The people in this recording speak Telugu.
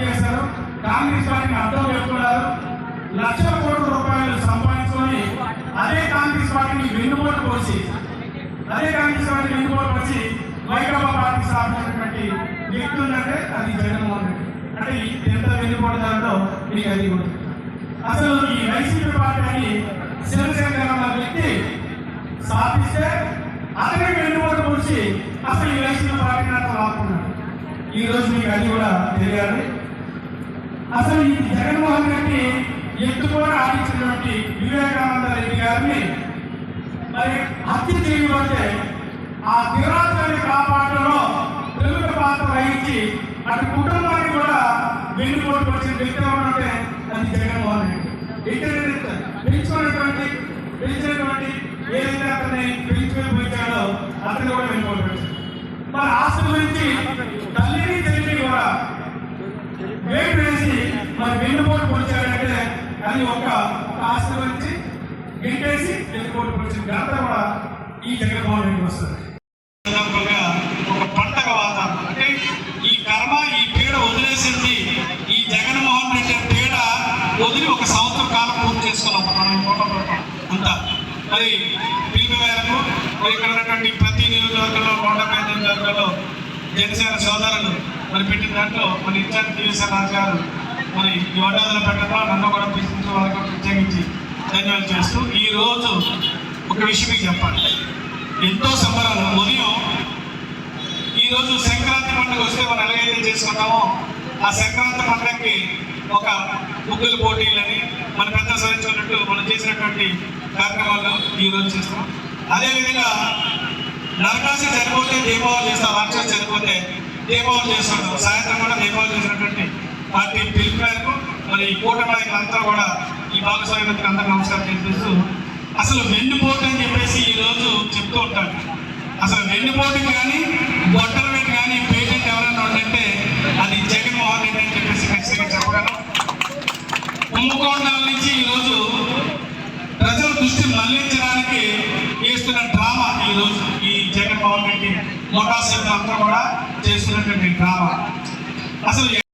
పనిచేశారు కాంగ్రెస్ వారికి అర్థం చెప్పుకున్నారు లక్షల కోట్ల రూపాయలు సంపాదించుకొని అదే కాంగ్రెస్ పార్టీని వెన్నుపోటు పోసి అదే కాంగ్రెస్ పార్టీ వెన్నుపోటు వచ్చి వైకాపా పార్టీ స్థాపించినటువంటి వ్యక్తి ఉందంటే అది జగన్మోహన్ రెడ్డి. అంటే ఎంత వెన్నుపోటు దాంట్లో మీకు అది అసలు ఈ వైసీపీ పార్టీని శివశంకర్ అన్న వ్యక్తి స్థాపిస్తే అతనే వెన్నుపోటు పొడిచి అసలు ఈ వైసీపీ పార్టీని అట్లా రాకుండా ఈ రోజు మీకు అది కూడా తెలియాలి. అసలు ఈ జగన్మోహన్ రెడ్డి ఎత్తుకొని ఆడించినటువంటి వివేకానంద రెడ్డి గారిని మరి హత్య చేయబడితే ఆ దిరాజాన్ని కాపాడడంలో ప్రముఖ పాత్ర వహించి అటు కుటుంబాన్ని కూడా వెన్నుపోటు వచ్చిన వ్యక్తి ఎవరంటే అది జగన్మోహన్ రెడ్డి. ఇంటర్నెట్ పెంచుకున్నటువంటి పెంచినటువంటి ఏదైతే అతన్ని పెంచుకొని పోయించాడో అతను కూడా వెన్నుపోటు వచ్చింది. మరి ఆస్తి గురించి తల్లిని మరి వెన్నుపోటు పొడిచారంటే అది ఒక ఒక నుంచి గురించి గింటేసి వెన్నుపోటు పొడిచిన ఘనత కూడా ఈ జగన్మోహన్ రెడ్డి వస్తుంది. ఒక పండగ వాతావరణం. అంటే ఈ కర్మ ఈ పీడ వదిలేసింది ఈ జగన్మోహన్ రెడ్డి పీడ వదిలి ఒక సంవత్సర కాలం పూర్తి చేసుకున్నాం మనం కోటలో అంతా. మరి పిలుపు మేరకు ఇక్కడ ఉన్నటువంటి ప్రతి నియోజకవర్గంలో నూట పది నియోజకవర్గంలో జనసేన సోదరులు మరి పెట్టిన దాంట్లో మన ఇన్ఛార్జ్ టీవీఎస్ఆర్ రాజు గారు మరి ఈ వడ్డాదులు నన్ను కూడా పిలిపించి వాళ్ళకి ప్రత్యేకించి ధన్యవాదాలు చేస్తూ ఈ రోజు ఒక విషయం మీకు చెప్పాలి. ఎంతో సంబరాలు. ఉదయం ఈ రోజు సంక్రాంతి పండుగ వస్తే మనం ఎలాగైతే చేసుకున్నామో ఆ సంక్రాంతి పండుగకి ఒక ముగ్గుల పోటీలని మన పెద్ద సాధించుకున్నట్టు మనం చేసినటువంటి కార్యక్రమాలు ఈ రోజు చేస్తాం. అదేవిధంగా నరకాసి చనిపోతే దీపావళి చేస్తాం రాక్షసు చనిపోతే దీపావళి చేస్తుంటాం సాయంత్రం కూడా దీపావళి చేసినటువంటి పార్టీ పిలుపు మేరకు మరి ఈ కూటమి నాయకులంతా కూడా ఈ భాగస్వామ్యతకు అందరూ నమస్కారం తెలిపిస్తూ అసలు వెన్నుపోటు అని చెప్పేసి ఈ రోజు చెప్తూ ఉంటాడు అసలు వెన్నుపోటు కానీ బొట్టల మీద కానీ పేటెంట్ ఎవరైనా ఉందంటే అది జగన్మోహన్ రెడ్డి అని చెప్పేసి ఖచ్చితంగా చెప్పగలను. కుంభకోణాల నుంచి ఈ రోజు ప్రజల దృష్టి మళ్ళించడానికి చేస్తున్న డ్రామా ఈ రోజు ఈ జగన్మోహన్ రెడ్డి మోటార్ సైకిల్ అంతా కూడా చేస్తున్నటువంటి డ్రామా. అసలు